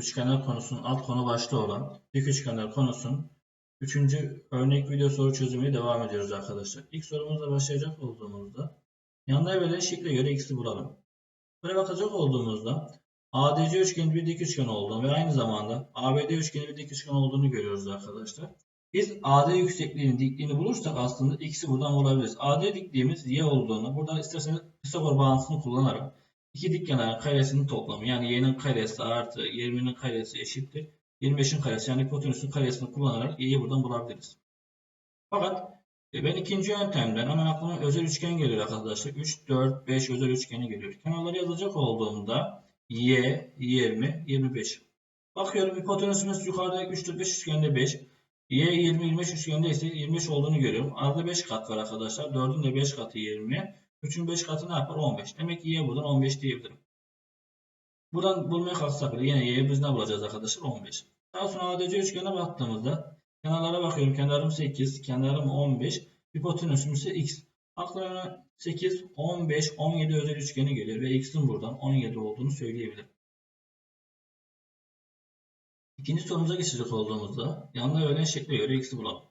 üçgenler konusunun alt konu başlığı olan dik üçgenler konusunun 3. örnek video soru çözümüne devam ediyoruz arkadaşlar. İlk sorumuzla başlayacak olduğumuzda yanında verilen şekle göre x'i bulalım. Böyle bakacak olduğumuzda ADC üçgeni bir dik üçgen olduğunu ve aynı zamanda ABD üçgeni bir dik üçgen olduğunu görüyoruz arkadaşlar. Biz AD yüksekliğinin dikliğini bulursak aslında x'i buradan bulabiliriz. AD dikliğimiz y olduğunu buradan isterseniz Pisagor bağıntısını kullanarak iki dik kenarın karesinin toplamı yani y'nin karesi artı 20'nin karesi eşittir. 25'in karesi yani hipotenüsün karesini kullanarak y'yi buradan bulabiliriz. Fakat e, ben ikinci yöntemden hemen aklıma özel üçgen geliyor arkadaşlar. 3, 4, 5 özel üçgeni geliyor. Kenarları yazacak olduğumda y 20, 25. Bakıyorum hipotenüsümüz yukarıda 3, 4, 5 üçgende 5. Y 20, 25 üçgende ise 25 olduğunu görüyorum. Arada 5 kat var arkadaşlar. 4'ün de 5 katı 20. 3'ün 5 katı ne yapar? 15. Demek ki y buradan 15 diyebilirim. Buradan bulmaya kalksak bile yine y'yi biz ne bulacağız arkadaşlar? 15. Daha sonra ADC üçgene baktığımızda kenarlara bakıyorum. Kenarım 8, kenarım 15, hipotenüsüm ise x. Aklıma 8, 15, 17 özel üçgeni geliyor ve x'in buradan 17 olduğunu söyleyebilirim. İkinci sorumuza geçecek olduğumuzda yanına verilen şekle göre x'i bulalım.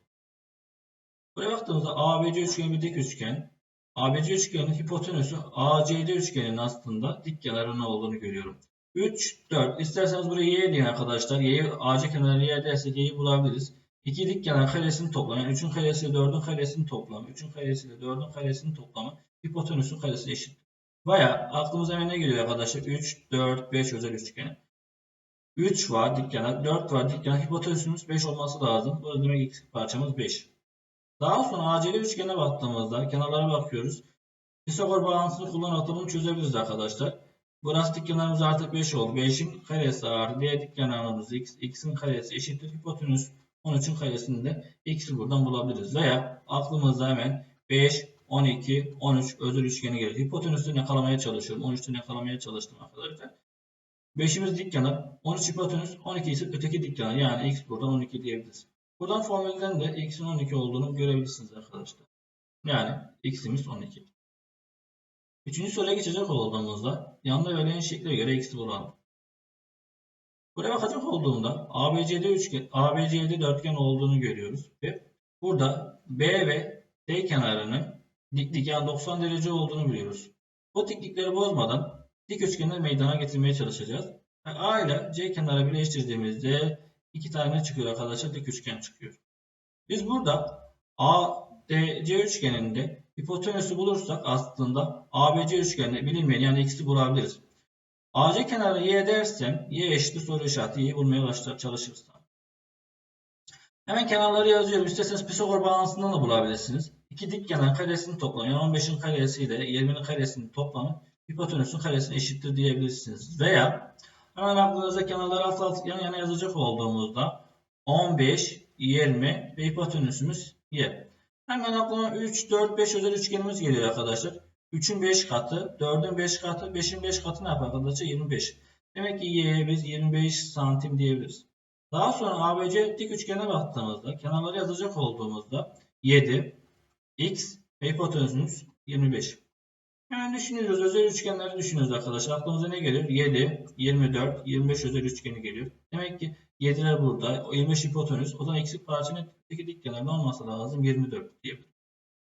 Buraya baktığımızda ABC üçgeni bir dik üçgen. ABC üçgenin hipotenüsü ACD üçgenin aslında dik kenarı olduğunu görüyorum. 3, 4. İsterseniz buraya y deyin arkadaşlar. Y'yi AC kenarı y dersek y'yi bulabiliriz. İki dik kenar karesinin toplamı. Yani 3'ün karesi ile 4'ün karesinin toplamı. 3'ün karesi ile 4'ün karesinin toplamı. Hipotenüsün karesi eşit. Baya aklımıza hemen ne geliyor arkadaşlar? 3, 4, 5 özel üçgen. 3 var dik kenar, 4 var dik kenar. Hipotenüsümüz 5 olması lazım. Bu demek eksik parçamız 5. Daha sonra ACL üçgene baktığımızda kenarlara bakıyoruz. Pisagor bağıntısını kullanarak da bunu çözebiliriz arkadaşlar. Burası dik kenarımız artık 5 oldu. 5'in karesi artı diğer dik kenarımız x. x'in karesi eşittir. Hipotenüs 13'ün karesini de x'i buradan bulabiliriz. Veya aklımızda hemen 5, 12, 13 özel üçgeni gelir. Hipotenüsü yakalamaya çalışıyorum. 13'ten yakalamaya çalıştım arkadaşlar. 5'imiz dik kenar. 13 hipotenüs. 12 ise öteki dik kenar. Yani x buradan 12 diyebiliriz. Buradan formülden de x'in 12 olduğunu görebilirsiniz arkadaşlar. Yani x'imiz 12. Üçüncü soruya geçecek olduğumuzda yanında verilen şekle göre x'i bulalım. Buraya bakacak olduğumda ABCD üçgen, ABCD dörtgen olduğunu görüyoruz ve burada B ve D kenarının diklik yani 90 derece olduğunu biliyoruz. Bu diklikleri bozmadan dik üçgenler meydana getirmeye çalışacağız. Yani A ile C kenarı birleştirdiğimizde iki tane çıkıyor arkadaşlar dik üçgen çıkıyor. Biz burada ADC üçgeninde hipotenüsü bulursak aslında ABC üçgeninde bilinmeyen yani x'i bulabiliriz. AC kenarı y dersem y eşittir soru işareti y'yi bulmaya başlar çalışırsam. Hemen kenarları yazıyorum. İsterseniz Pisagor bağlantısından da bulabilirsiniz. İki dik kenar karesinin toplamı yani 15'in karesi ile 20'nin karesinin toplamı hipotenüsün karesine eşittir diyebilirsiniz. Veya hemen aklınıza kenarları alt alt yan yana yazacak olduğumuzda 15, 20 ve hipotenüsümüz y. Hemen aklıma 3, 4, 5 özel üçgenimiz geliyor arkadaşlar. 3'ün 5 katı, 4'ün 5 katı, 5'in 5 katı ne yapar arkadaşlar? 25. Demek ki y'ye biz 25 santim diyebiliriz. Daha sonra ABC dik üçgene baktığımızda, kenarları yazacak olduğumuzda 7, x ve hipotenüsümüz 25. Hemen düşünüyoruz. Özel üçgenleri düşünüyoruz arkadaşlar. Aklımıza ne geliyor? 7, 24, 25 özel üçgeni geliyor. Demek ki 7'ler burada. 25 hipotenüs. O zaman eksik parçanın iki dik kenarında olması lazım. 24 diyebilirim.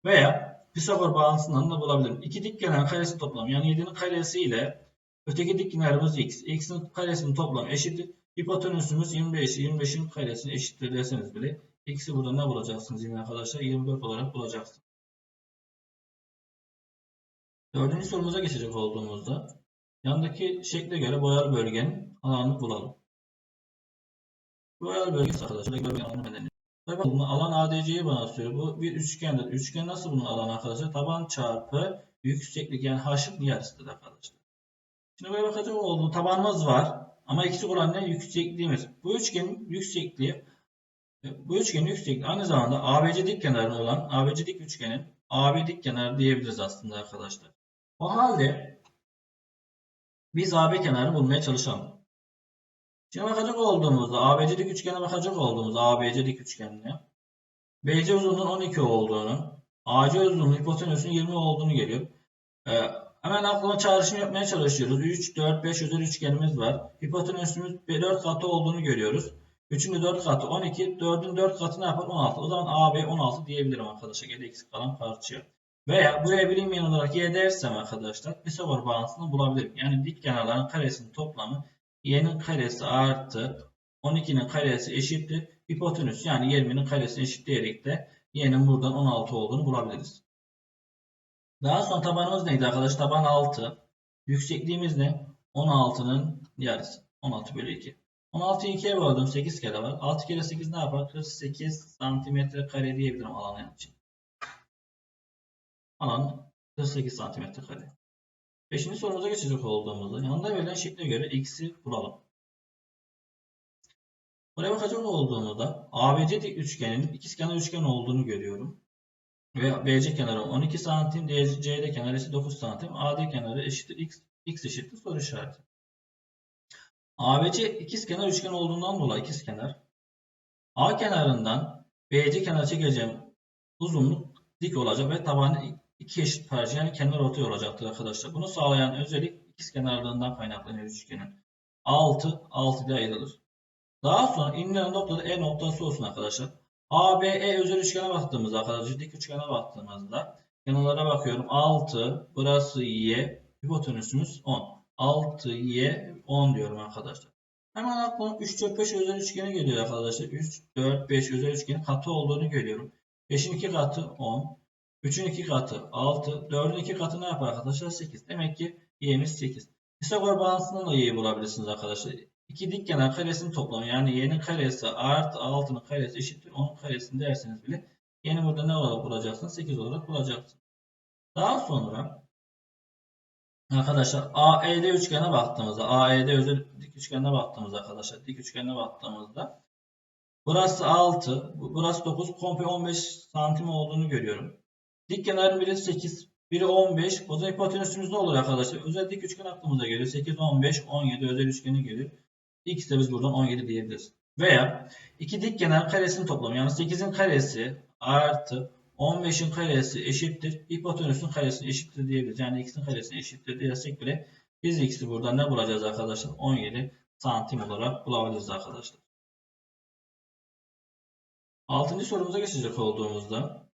Veya Pisagor bağıntısından da bulabilirim. İki dik kenar karesi toplamı yani 7'nin karesi ile öteki dik kenarımız x. x'in karesinin toplamı eşittir. Hipotenüsümüz 25. 25'in karesini eşittir deseniz bile x'i burada ne bulacaksınız yine arkadaşlar? 24 olarak bulacaksınız. Dördüncü sorumuza geçecek olduğumuzda yandaki şekle göre boyalı bölgenin alanını bulalım. Boyalı bölgesi arkadaşlar bölgenin alanı belirlenir. Bunun alan ADC'yi bana söylüyor. Bu bir üçgendir. Üçgen nasıl bunun alanı arkadaşlar? Taban çarpı yükseklik yani h'ın yarısıdır arkadaşlar. Şimdi buraya bakacak olduğu tabanımız var. Ama eksik olan ne? Yüksekliğimiz. Bu üçgenin yüksekliği bu üçgenin yüksekliği aynı zamanda ABC dik kenarı olan ABC dik üçgenin AB dik kenarı diyebiliriz aslında arkadaşlar. O halde biz AB kenarını bulmaya çalışalım. Şimdi bakacak olduğumuzda ABC dik üçgene bakacak olduğumuzda ABC dik üçgenine BC uzunluğunun 12 olduğunu AC uzunluğunun hipotenüsün 20 olduğunu geliyor. Ee, Hemen aklıma çağrışım yapmaya çalışıyoruz. 3, 4, 5 özel üçgenimiz var. Hipotenüsümüz 4 katı olduğunu görüyoruz. 3'ün de 4 katı 12. 4'ün 4 katı ne yapar? 16. O zaman AB 16 diyebilirim arkadaşlar. Geri eksik kalan parçaya. Veya buraya bilinmeyen olarak y dersem arkadaşlar Pisagor bağıntısını bulabilirim. Yani dik kenarların karesinin toplamı y'nin karesi artı 12'nin karesi eşittir. Hipotenüs yani 20'nin karesi eşitleyerek de y'nin buradan 16 olduğunu bulabiliriz. Daha sonra tabanımız neydi arkadaşlar? Taban 6. Yüksekliğimiz ne? 16'nın yarısı. 16 bölü 2. 16'yı 2'ye böldüm. 8 kere var. 6 kere 8 ne yapar? 48 santimetre kare diyebilirim alanı için. Alan 48 santimetre kare. Beşinci sorumuza geçecek olduğumuzda yanında verilen şekle göre x'i bulalım. Buraya bakacak olduğumuzda ABC dik üçgenin ikizkenar üçgen olduğunu görüyorum. Ve BC kenarı 12 santim, CD kenarı ise 9 santim, AD kenarı eşittir x, x eşittir soru işareti. ABC ikizkenar üçgen olduğundan dolayı ikizkenar A kenarından BC kenarı çekeceğim uzunluk dik olacak ve tabanı iki eşit parça yani kenar ortaya olacaktır arkadaşlar. Bunu sağlayan özellik ikizkenarlığından kaynaklanıyor üçgenin. 6 6 ile ayrılır. Daha sonra inilen noktada E noktası olsun arkadaşlar. ABE özel üçgene baktığımızda arkadaşlar dik üçgene baktığımızda kenarlara bakıyorum. 6 burası Y hipotenüsümüz 10. 6Y 10 diyorum arkadaşlar. Hemen aklıma 3 4 5 özel üçgeni geliyor arkadaşlar. 3 4 5 özel üçgenin katı olduğunu görüyorum. 5'in 2 katı 10. 3'ün 2 katı 6. 4'ün 2 katı ne yapar arkadaşlar? 8. Demek ki y'miz 8. Pisagor bağıntısından da y'yi bulabilirsiniz arkadaşlar. İki dik kenar karesinin toplamı yani y'nin karesi artı 6'nın karesi eşittir 10'un karesini derseniz bile y'ni burada ne olarak bulacaksınız? 8 olarak bulacaksınız. Daha sonra arkadaşlar AED üçgene baktığımızda AED özel dik üçgenine baktığımızda arkadaşlar dik üçgenine baktığımızda burası 6 burası 9 komple 15 santim olduğunu görüyorum. Dik kenarın biri 8 biri 15. O zaman hipotenüsümüz ne olur arkadaşlar? Özel dik üçgen aklımıza geliyor. 8, 15, 17 özel üçgeni geliyor. X de biz buradan 17 diyebiliriz. Veya iki dik kenar karesinin toplamı yani 8'in karesi artı 15'in karesi eşittir. Hipotenüsün karesi eşittir diyebiliriz. Yani x'in karesi eşittir dersek bile biz x'i burada ne bulacağız arkadaşlar? 17 santim olarak bulabiliriz arkadaşlar. Altıncı sorumuza geçecek olduğumuzda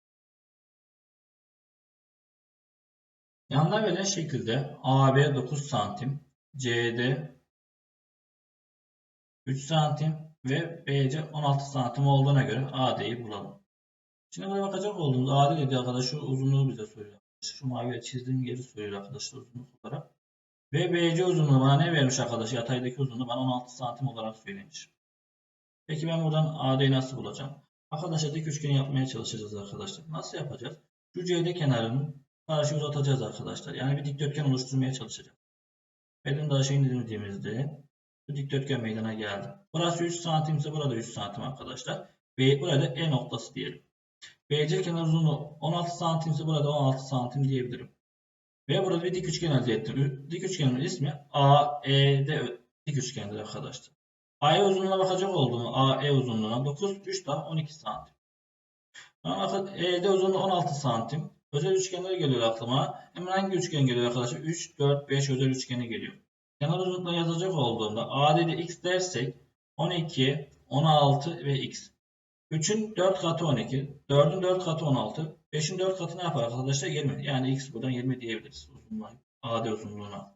yanına verilen şekilde AB 9 santim, CD 3 santim ve BC 16 santim olduğuna göre AD'yi bulalım. Şimdi buraya bakacak olduğumuz AD dediği arkadaş şu uzunluğu bize soruyor. Şu maviye çizdiğim yeri soruyor arkadaşlar uzunluk olarak. Ve BC uzunluğu bana ne vermiş arkadaş? Yataydaki uzunluğu bana 16 santim olarak söylemiş. Peki ben buradan AD'yi nasıl bulacağım? Arkadaşlar dik üçgeni yapmaya çalışacağız arkadaşlar. Nasıl yapacağız? Şu CD kenarını karşı uzatacağız arkadaşlar. Yani bir dikdörtgen oluşturmaya çalışacağız. Elim de aşağı indirdiğimizde bu dikdörtgen meydana geldi. Burası 3 santim ise burada 3 santim arkadaşlar. Ve burada E noktası diyelim. BC kenar uzunluğu 16 santim ise burada 16 santim diyebilirim. Ve burada bir dik üçgen elde ettim. Dik üçgenin ismi AED dik üçgendir arkadaşlar. AE uzunluğuna bakacak olduğum AE uzunluğuna 9, 3 daha 12 santim. ED uzunluğu 16 santim. Özel üçgenler geliyor aklıma. Hemen hangi üçgen geliyor arkadaşlar? 3, 4, 5 özel üçgeni geliyor. Kenar uzunluklarını yazacak olduğumda AD'de x dersek 12, 16 ve x. 3'ün 4 katı 12, 4'ün 4 katı 16, 5'in 4 katı ne yapar arkadaşlar? 20. Yani x buradan 20 diyebiliriz uzunluğuna, AD uzunluğuna.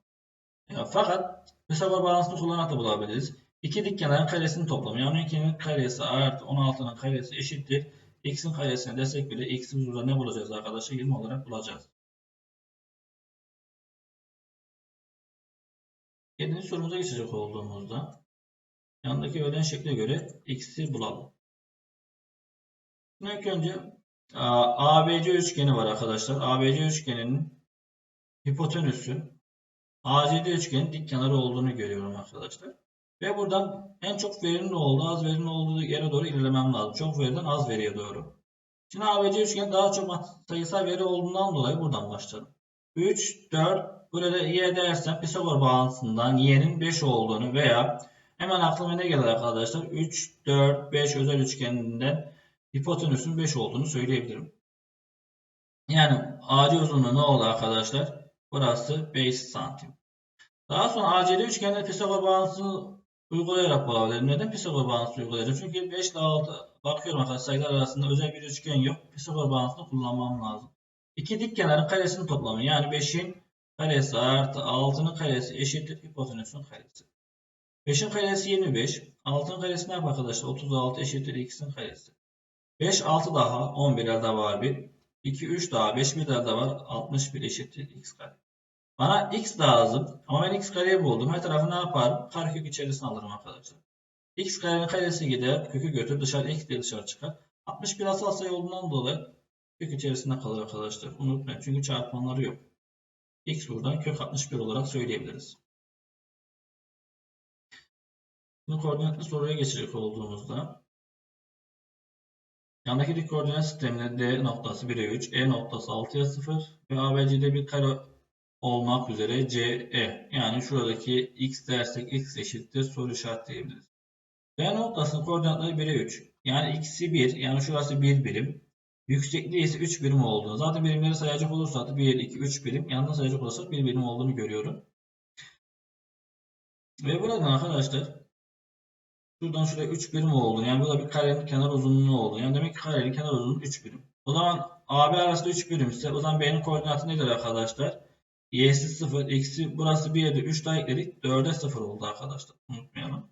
Ya, fakat Pisagor bağlantısını kullanarak da bulabiliriz. İki dik kenarın karesinin toplamı. Yani 12'nin karesi artı 16'nın karesi eşittir. X'in karesini desek bile x'i burada ne bulacağız arkadaşlar? 20 olarak bulacağız. Yedinci sorumuza geçecek olduğumuzda yanındaki öğren şekle göre x'i bulalım. Şimdi ilk önce ABC üçgeni var arkadaşlar. ABC üçgeninin hipotenüsü ACD üçgenin dik kenarı olduğunu görüyorum arkadaşlar. Ve buradan en çok verinin olduğu, az verinin olduğu yere doğru ilerlemem lazım. Çok veriden az veriye doğru. Şimdi ABC üçgen daha çok sayısal veri olduğundan dolayı buradan başladım. 3, 4, Burada y dersem Pisagor bağıntısından y'nin 5 olduğunu veya hemen aklıma ne gelir arkadaşlar? 3, 4, 5 özel üçgeninden hipotenüsün 5 olduğunu söyleyebilirim. Yani AC uzunluğu ne oldu arkadaşlar? Burası 5 santim. Daha sonra ACD üçgeninde Pisagor bağıntısını uygulayarak bulabilirim. Neden Pisagor bağıntısı uygulayacağım? Çünkü 5 ile 6 bakıyorum arkadaşlar sayılar arasında özel bir üçgen yok. Pisagor bağıntısını kullanmam lazım. İki dik kenarın karesinin toplamı yani 5'in karesi artı 6'nın karesi eşittir hipotenüsün karesi. 5'in karesi 25. 6'nın karesi ne arkadaşlar? 36 eşittir x'in karesi. 5, 6 daha 11 elde var 1. 2, 3 daha 5 bir elde var. 61 eşittir x kare. Bana x lazım ama ben x kareyi buldum. Her tarafı ne yaparım? Karekök içerisine alırım arkadaşlar. x karenin karesi gider. Kökü götür. Dışarı x diye dışarı çıkar. 61 asal sayı olduğundan dolayı kök içerisinde kalır arkadaşlar. Unutmayın çünkü çarpanları yok. x buradan kök 61 olarak söyleyebiliriz. Şimdi koordinatlı soruya geçecek olduğumuzda yandaki dik koordinat sisteminde D noktası 1'e 3, E noktası 6'ya 0 ve ABC'de bir kare olmak üzere CE yani şuradaki x dersek x eşittir soru işaretleyebiliriz. D noktasının koordinatları 1'e 3. Yani x'i 1 yani şurası 1 birim. Yüksekliği ise 3 birim olduğunu. Zaten birimleri sayacak olursak da 1, 2, 3 birim. Yanında sayacak olursak 1 birim olduğunu görüyorum. Ve buradan arkadaşlar şuradan şuraya 3 birim olduğunu yani burada bir karenin kenar uzunluğu olduğunu. Yani demek ki karenin kenar uzunluğu 3 birim. O zaman AB arasında 3 birim ise o zaman B'nin koordinatı nedir arkadaşlar? Y'si 0, x'i burası 1'de 3 daha ekledik. 4'e 0 oldu arkadaşlar. Unutmayalım.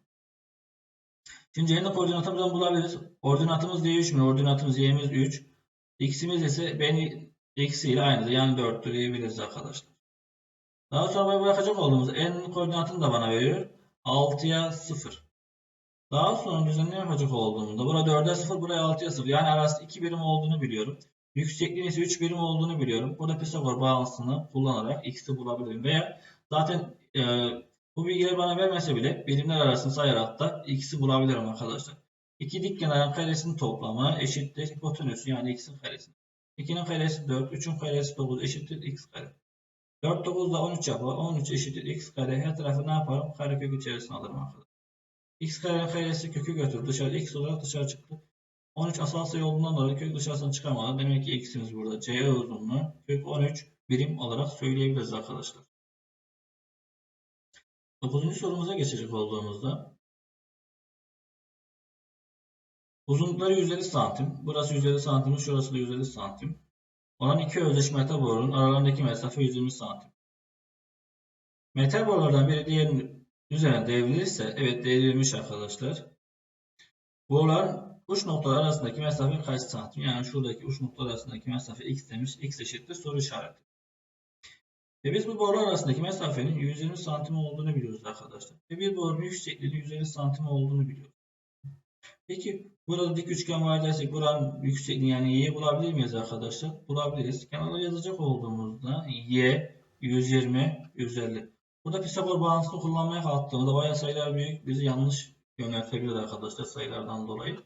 Şimdi C'nin koordinatımızdan bulabiliriz. Ordinatımız D3 mü? Ordinatımız Y'miz 3. X'imiz ise B'nin eksiyle aynıdır. Yani 4'tür diyebiliriz arkadaşlar. Daha sonra bırakacak olduğumuz N'in koordinatını da bana veriyor. 6'ya 0. Daha sonra düzenleme yapacak olduğumda burada 4'e 0, buraya 6'ya 0. Yani arasında 2 birim olduğunu biliyorum. Yüksekliğin ise 3 birim olduğunu biliyorum. Burada Pisagor bağıntısını kullanarak x'i bulabilirim. Veya zaten e, bu bilgileri bana vermese bile birimler arasını sayarak da x'i bulabilirim arkadaşlar. İki dik kenarın karesinin toplamı eşittir hipotenüsü yani x'in karesi. 2'nin karesi 4, 3'ün karesi 9 eşittir x kare. 4, 9 da 13 yapar. 13 eşittir x kare. Her tarafı ne yaparım? Karekök içerisine alırım arkadaşlar. x karenin karesi kökü götür. Dışarı x olarak dışarı çıktı. 13 asal sayı olduğundan dolayı kök dışarısına çıkamadı. Demek ki x'imiz burada. C uzunluğu kök 13 birim olarak söyleyebiliriz arkadaşlar. 9. sorumuza geçecek olduğumuzda uzunlukları 150 santim. Burası 150 santim, şurası da 150 santim. Olan iki özdeş metal aralarındaki mesafe 120 santim. Metal borulardan biri diğerinin üzerine devrilirse, evet devrilmiş arkadaşlar. Boruların uç noktalar arasındaki mesafe kaç santim? Yani şuradaki uç noktalar arasındaki mesafe x demiş. x eşittir soru işareti. Ve biz bu borular arasındaki mesafenin 120 santim olduğunu biliyoruz arkadaşlar. Ve bir borunun yüksekliğinin 150 santim olduğunu biliyoruz. Peki burada dik üçgen var dersek buranın yüksekliği yani y'yi bulabilir miyiz arkadaşlar? Bulabiliriz. Kenara yazacak olduğumuzda y 120 150. Burada Pisagor bağıntısını kullanmaya kalktığımızda bayağı sayılar büyük bizi yanlış yöneltebilir arkadaşlar sayılardan dolayı.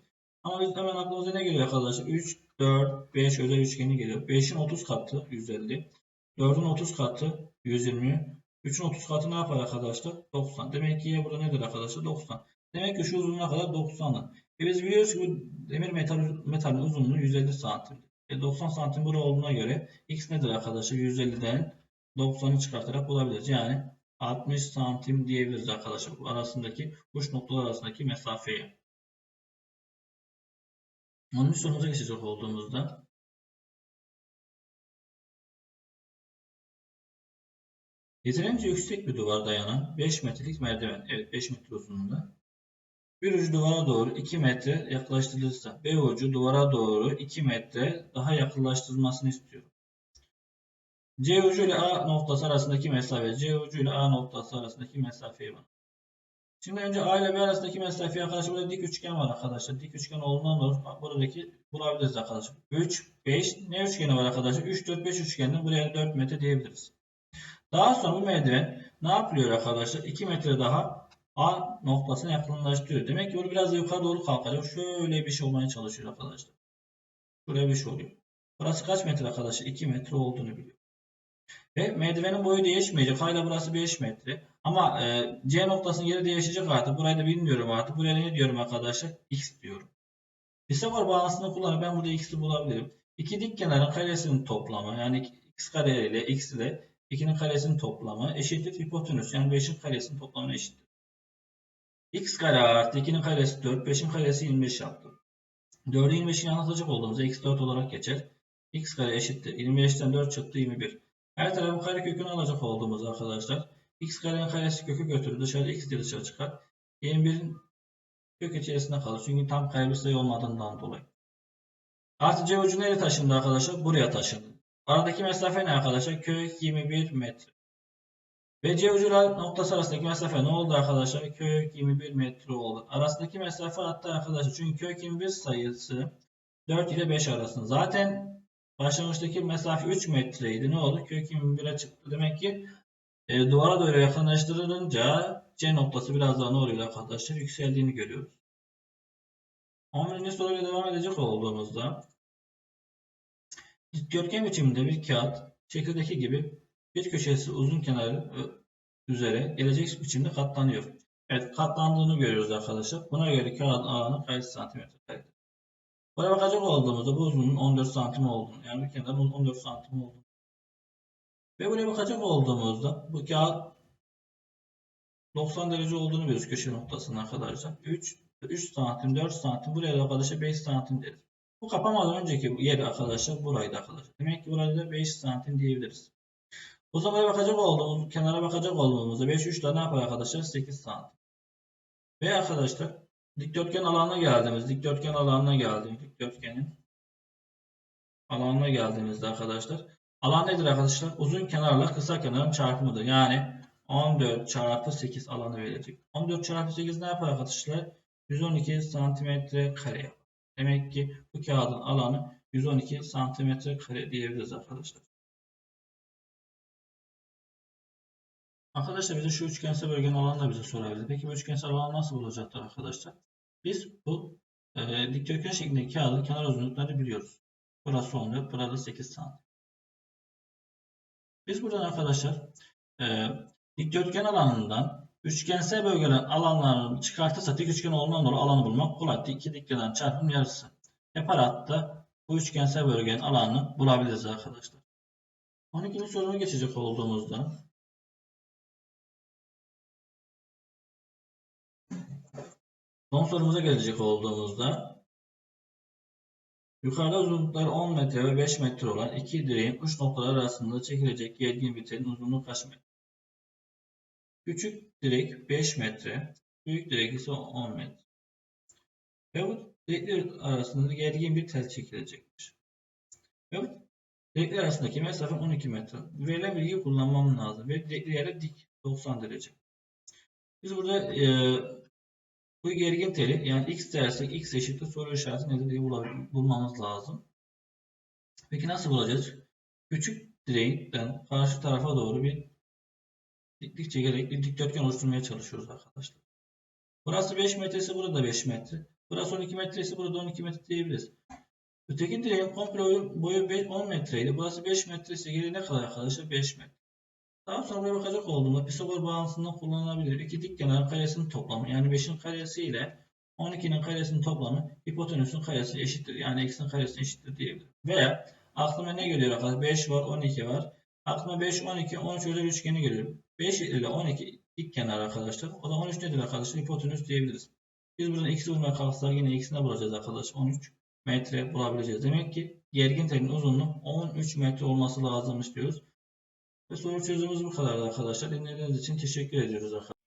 Ama biz hemen aklımıza ne geliyor arkadaşlar? 3, 4, 5 özel üçgeni geliyor. 5'in 30 katı 150. 4'ün 30 katı 120. 3'ün 30 katı ne yapar arkadaşlar? 90. Demek ki burada nedir arkadaşlar? 90. Demek ki şu uzunluğa kadar 90'dır. E biz biliyoruz ki bu demir metal, metalin uzunluğu 150 santim. E 90 santim burada olduğuna göre x nedir arkadaşlar? 150'den 90'ı çıkartarak bulabiliriz. Yani 60 santim diyebiliriz arkadaşlar. Bu arasındaki uç noktalar arasındaki mesafeyi. 10. sorumuza geçecek olduğumuzda Yeterince yüksek bir duvar dayanan 5 metrelik merdiven. Evet 5 metre uzunluğunda. Bir ucu duvara doğru 2 metre yaklaştırılırsa B ucu duvara doğru 2 metre daha yakınlaştırılmasını istiyorum. C ucu ile A noktası arasındaki mesafe. C ucu ile A noktası arasındaki mesafeyi bana. Şimdi önce A ile B arasındaki mesafeyi arkadaşlar burada dik üçgen var arkadaşlar. Dik üçgen olduğundan dolayı buradaki bulabiliriz arkadaşlar. 3, 5 ne üçgeni var arkadaşlar? 3, 4, 5 üçgeni buraya 4 metre diyebiliriz. Daha sonra bu merdiven ne yapıyor arkadaşlar? 2 metre daha A noktasına yakınlaştırıyor. Demek ki bunu biraz da yukarı doğru kalkacak. Şöyle bir şey olmaya çalışıyor arkadaşlar. Şuraya bir şey oluyor. Burası kaç metre arkadaşlar? 2 metre olduğunu biliyor. Ve merdivenin boyu değişmeyecek. Hala burası 5 metre. Ama e, C noktasının yeri değişecek artık. Burayı da bilmiyorum artık. Buraya ne diyorum arkadaşlar? X diyorum. Pisagor bağıntısını kullanıp ben burada X'i bulabilirim. İki dik kenarın karesinin toplamı yani x kare ile x ile 2'nin karesinin toplamı eşittir hipotenüs. Yani 5'in karesinin toplamına eşittir. x kare artı 2'nin karesi 4, 5'in karesi 25 yaptı. 4'ü 25'i anlatacak olduğumuzda x4 olarak geçer. x kare eşittir. 25'ten 4 çıktı 21. Her tarafın kare kökünü alacak olduğumuz arkadaşlar. X karenin karesi kökü götürür. Dışarı x diye dışarı çıkar. 21'in kök içerisinde kalır. Çünkü tam kare bir sayı olmadığından dolayı. Artı c ucu nereye taşındı arkadaşlar? Buraya taşındı. Aradaki mesafe ne arkadaşlar? Kök 21 metre. Ve C ucuyla noktası arasındaki mesafe ne oldu arkadaşlar? Kök 21 metre oldu. Arasındaki mesafe hatta arkadaşlar çünkü kök 21 sayısı 4 ile 5 arasında. Zaten başlangıçtaki mesafe 3 metreydi. Ne oldu? Kök 21'e çıktı. Demek ki e, duvara doğru yakınlaştırılınca C noktası biraz daha ne oluyor arkadaşlar? Yükseldiğini görüyoruz. 11. soruyla devam edecek olduğumuzda dikdörtgen biçiminde bir kağıt şekildeki gibi bir köşesi uzun kenarı üzere gelecek biçimde katlanıyor. Evet katlandığını görüyoruz arkadaşlar. Buna göre kağıdın alanı kaç santimetre karedir? Buraya bakacak olduğumuzda bu uzunluğun 14 santim olduğunu yani bir kenarın 14 santim olduğunu ve buraya bakacak olduğumuzda bu kağıt 90 derece olduğunu biliyoruz köşe noktasının arkadaşlar. 3, 3 santim, 4 santim buraya da arkadaşlar 5 santim deriz. Bu kapamadan önceki yer arkadaşlar buraydı arkadaşlar. Demek ki burayı da 5 santim diyebiliriz. O zaman bakacak olduğumuz, kenara bakacak olduğumuzda 5 3 ne yapar arkadaşlar? 8 santim. Ve arkadaşlar dikdörtgen alanına geldiğimiz, dikdörtgen alanına geldiğimiz, dikdörtgenin alanına geldiğimizde arkadaşlar alan nedir arkadaşlar? Uzun kenarla kısa kenarın çarpımıdır. Yani 14 çarpı 8 alanı verecek. 14 çarpı 8 ne yapar arkadaşlar? 112 santimetre kare yapar. Demek ki bu kağıdın alanı 112 santimetre kare diyebiliriz arkadaşlar. Arkadaşlar bize şu üçgensel bölgenin alanını da bize sorabilir. Peki bu üçgensel alan nasıl bulacaktır arkadaşlar? Biz bu e, dikdörtgen şeklindeki kağıdın kenar uzunluklarını biliyoruz. Burası 14, burada 8 santim. Biz buradan arkadaşlar e, dikdörtgen alanından üçgensel bölgelerin alanlarını çıkartırsa dik üçgen olduğundan dolayı alanı bulmak kolay. İki dikdörtgen çarpım yarısı. Yapar hatta bu üçgensel bölgenin alanını bulabiliriz arkadaşlar. 12. soruna geçecek olduğumuzda Son sorumuza gelecek olduğumuzda yukarıda uzunlukları 10 metre ve 5 metre olan iki direğin uç noktaları arasında çekilecek gergin bir telin uzunluğu kaç metre? Küçük direk 5 metre, büyük direk ise 10 metre. Ve bu direkler arasında gergin bir tel çekilecektir. Ve bu direkler arasındaki mesafe 12 metre. Verilen bilgiyi kullanmam lazım. Ve direkli yere dik 90 derece. Biz burada e, bu gergin teli yani x dersek x eşittir soru işareti nedir diye bulmamız lazım. Peki nasıl bulacağız? Küçük direğden karşı tarafa doğru bir diklik çekerek bir dikdörtgen oluşturmaya çalışıyoruz arkadaşlar. Burası 5 metresi burada 5 metre. Burası 12 metresi burada 12 metre diyebiliriz. Öteki direğin komple boyu 10 metreydi. Burası 5 metresi geri ne kadar arkadaşlar? 5 metre. Daha sonra bakacak olduğumda Pisagor bağıntısında kullanılabilir. İki dik kenar karesinin toplamı yani 5'in karesi ile 12'nin karesinin toplamı hipotenüsün karesi eşittir. Yani x'in karesi eşittir diyebilirim. Veya aklıma ne geliyor arkadaşlar? 5 var, 12 var. Aklıma 5, 12, 13 özel üçgeni geliyor. 5 ile 12 dik kenar arkadaşlar. O da 13 nedir arkadaşlar? Hipotenüs diyebiliriz. Biz buradan x'i bulmaya kalksak yine x'ini bulacağız arkadaşlar. 13 metre bulabileceğiz. Demek ki gergin telin uzunluğu 13 metre olması lazımmış diyoruz. Ve soru çözümümüz bu kadardı arkadaşlar. Dinlediğiniz için teşekkür ediyoruz arkadaşlar.